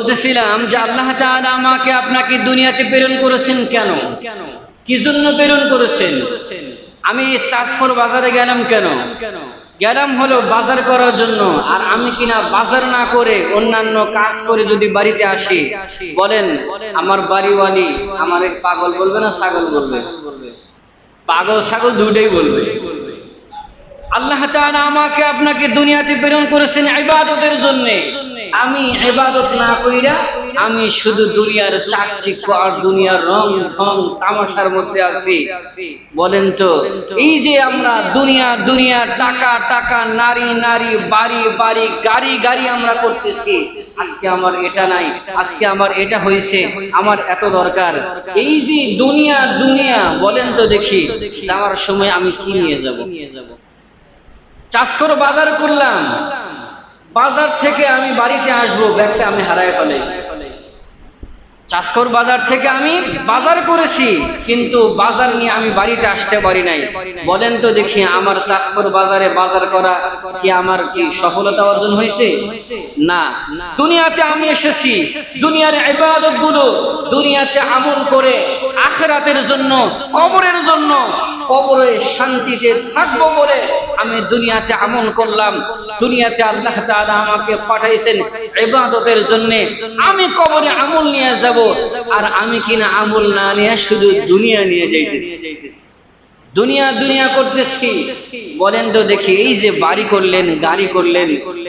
বলতেছিলাম যে আল্লাহ আমাকে আপনাকে দুনিয়াতে প্রেরণ করেছেন কেন? কি জন্য প্রেরণ করেছেন? আমি চাষকর বাজারে গেলাম কেন? গেলাম হলো বাজার করার জন্য। আর আমি কিনা বাজার না করে অন্যান্য কাজ করে যদি বাড়িতে আসি, বলেন, আমার বাড়িওয়ালি আমার পাগল বলবে না ছাগল বলবে? পাগল ছাগল দুটোই বলবে। আল্লাহ আমাকে আপনাকে দুনিয়াতে প্রেরণ করেছেন ইবাদতের জন্য। আমি ইবাদত না কইরা আমি শুধু দুনিয়ার চাকচিক্য আর দুনিয়ার রং ঢং তামাশার মধ্যে আছি। বলেন তো, এই যে আমরা দুনিয়া দুনিয়া, টাকা টাকা, নারী নারী, বাড়ি বাড়ি, গাড়ি গাড়ি আমরা করতেছি। আজকে আমার এটা নাই, আজকে আমার এটা হয়েছে আমার এত দরকার। এই যে দুনিয়া দুনিয়া, বলেন তো দেখি, যাওয়ার সময় আমি কি নিয়ে যাব নিয়ে যাব? চাষ করে বাজার করলাম বাজার থেকে আমি বাড়িতে আসব, ব্যাগটা আমি হারায় ফেলেছি। চাষকর বাজার থেকে আমি বাজার করেছি, কিন্তু বাজার নিয়ে আমি বাড়িতে আসতে পারি নাই। বলেন তো দেখি, আমার চাষকর বাজারে বাজার করা কি আমার কি সফলতা অর্জন হয়েছে? না। দুনিয়াতে আমি এসেছি, দুনিয়ার দুনিয়াতে আমল করে, আখরাতের জন্য, কবরের জন্য কবরে শান্তিতে থাকব বলে আমি দুনিয়াতে আমল করলাম। দুনিয়াতে আল্লাহ তাআলা আমাকে পাঠাইছেন ইবাদতের জন্য। আমি কবরে আমল নিয়ে যাব আর আমি কিনা আমল না নিয়ে শুধু দুনিয়া নিয়ে যাইতেছি। দুনিয়া দুনিয়া করতেছি। বলেন তো দেখি, এই যে বাড়ি করলেন, গাড়ি করলেন,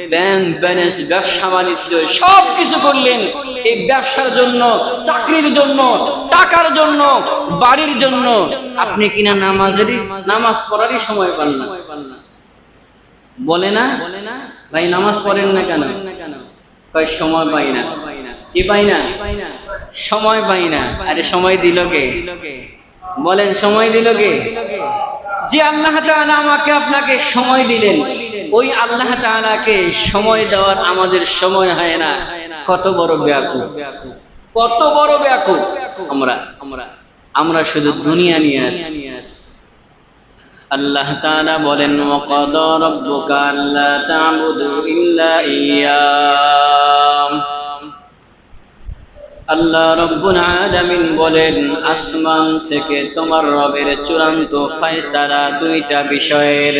ব্যাংক, ব্যালেন্স, ব্যবসা, বাণিজ্য সব কিছু করলেন। এই ব্যবসার জন্য, চাকরির জন্য, টাকার জন্য, বাড়ির জন্য আপনি কিনা নামাজেরই নামাজ পড়ারই সময় পান না। বলে না? বলে না ভাই, নামাজ পড়েন না কেন? সময় পাই না। কি পাই না? সময় পাই না। আরে, সময় দিল কে? বলেন সময় দিল কে? যে আল্লাহ তাআলা আমাকে আপনাকে সময় দিলেন ওই আল্লাহ তাআলাকে সময় দেওয়ার আমাদের সময় হয় না। কত বড় ব্যাকুল। কত বড় ব্যাকুল। আমরা আমরা আমরা শুধু দুনিয়া নিয়ে আসি। আল্লাহ তাআলা বলেন ওয়াকাদা রাব্বুকা আল্লা তা'বুদু ইল্লা ইয়্যাহ আল্লাহ রব্বুল আলামিন বলেন, আসমান থেকে তোমার রবের চূড়ান্ত ফয়সালা দুইটা বিষয়ের।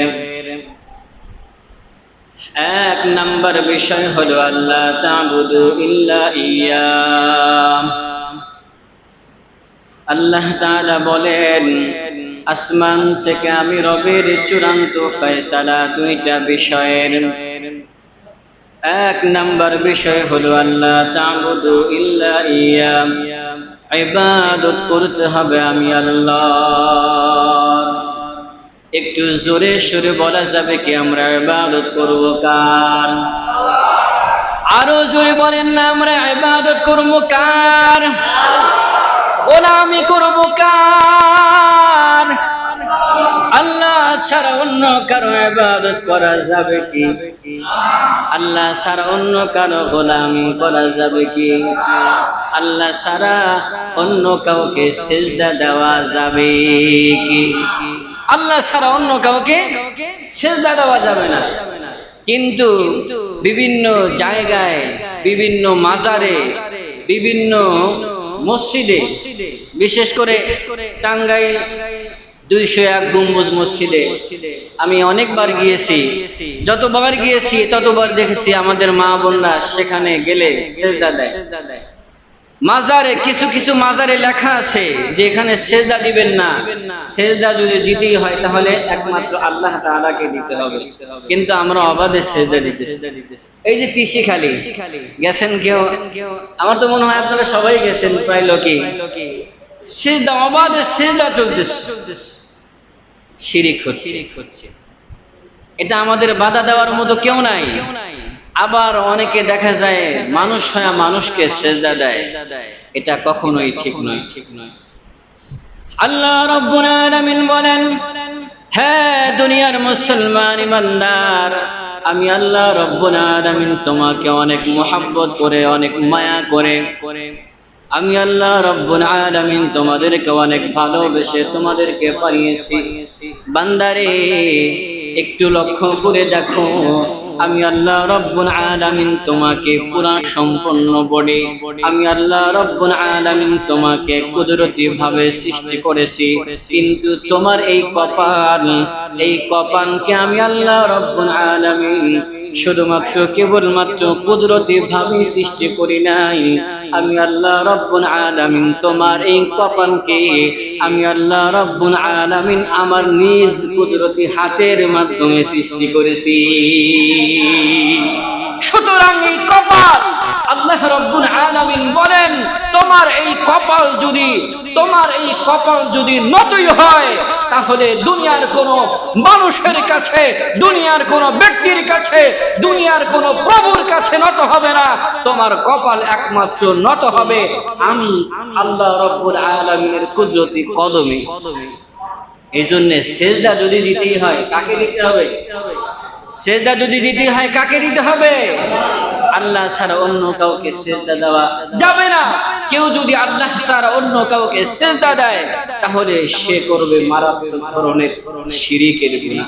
এক নাম্বার বিষয় হলো আল্লাহ তা'বুদু ইল্লা ইয়্যাহ আল্লাহ তাআলা বলেন, আসমান থেকে আমি রবের চূড়ান্ত ফয়সালা দুইটা বিষয়ের। এক নাম্বার বিষয় হলো আল্লাহ তা'বুদু ইল্লা ইয়া। ইবাদত করতে হবে আমি আল্লাহ একটু জোরে সুরে বলা যাবে কি আমরা ইবাদত করব কার? আরও জোরে বলেন না, আমরা ইবাদত করব কার? গোলামি করব কার? আল্লাহ ছাড়া অন্য কারও ইবাদত করা যাবে কি? আল্লাহ ছাড়া অন্য কারও গোলামি করা যাবে কি? আল্লাহ ছাড়া অন্য কাউকে সেজদা দেওয়া যাবে কি? আল্লাহ ছাড়া অন্য কাউকে সেজদা দেওয়া যাবে না। কিন্তু বিভিন্ন জায়গায়, বিভিন্ন মাজারে, বিভিন্ন মসজিদে, বিশেষ করে টাঙ্গাইল দুইশো এক গম্বুজ মসজিদে। আমি অনেকবার গিয়েছি। যতবার গিয়েছি, ততবার দেখেছি আমাদের মা বোনরা সেখানে গেলে মাজারে কিছু কিছু মাজারে লেখা আছে যে এখানে সেজদা দিবেন না। সেজদা যদি দিতেই হয়, তাহলে একমাত্র আল্লাহ তাআলাকে দিতে হবে। কিন্তু আমরা অবাধে সেজদা দিতেছি। এই যে তিসি খালি, গেছেন কেউ? আমার তো মনে হয় আপনারা সবাই গেছেন, প্রায় লোকে সেজদা, অবাধে সেজদা চলতেছে। শিরিক হচ্ছে। এটা আমাদের বাধা দেওয়ার মতো কেউ নাই। আবার অনেকে দেখা যায় মানুষ হয়ে মানুষকে সেজদা দেয়। এটা কখনোই ঠিক নয়। ঠিক নয়। আল্লাহ রব্বুল আলামিন বলেন হ্যাঁ দুনিয়ার মুসলমান ইমানদার আমি আল্লাহ রব্বুল আলামিন তোমাকে অনেক মোহাব্বত করে অনেক মায়া করে আমি আল্লাহ রব্বুল আলামিন তোমাদেরকে অনেক ভালোবেসে তোমাদেরকে পাইয়েছি বান্দারে, একটু লক্ষ্য করে দেখো, আমি আল্লাহ রব্বুল আলামিন তোমাকে পুরা সম্পন্ন বডি আমি আল্লাহ রব্বুল আলামিন তোমাকে কুদরতি ভাবে সৃষ্টি করেছি। কিন্তু তোমার এই কপাল, এই কপালকে আমি আল্লাহ রব্বুল আলামিন শুধুমাত্র কেবলমাত্র কুদরতি ভাবে সৃষ্টি করি নাই। আমি আল্লাহ রব্বুল আলামিন তোমার এই কপালকে, আমি আল্লাহ রব্বুল আলামিন আমার নিজ কুদরতি হাতের মাধ্যমে সৃষ্টি করেছি। সুতরাং এই কপাল আল্লাহ রব্বুল আলামিন বলেন, তোমার এই কপাল যদি, তোমার এই কপাল যদি নতই হয়, তাহলে দুনিয়ার কোন মানুষের কাছে, দুনিয়ার কোন ব্যক্তির কাছে, দুনিয়ার কোন প্রভুর কাছে নত হবে না। তোমার কপাল একমাত্র নত হবে আমি আল্লাহ রব্বুল আলামিনের কুদরতি কদমে। এই জন্য সেজদা যদি দিতেই হয়, কাকে দিতে হবে? সেজদা যদি দিতে হয়, কাকে দিতে হবে? আল্লাহ ছাড়া অন্য কাউকে সেজদা দেওয়া যাবে না। কেউ যদি আল্লাহ ছাড়া অন্য কাউকে সেজদা দেয়, তাহলে সে করবে মারাত্মক ধরনের শিরিকের গুনাহ।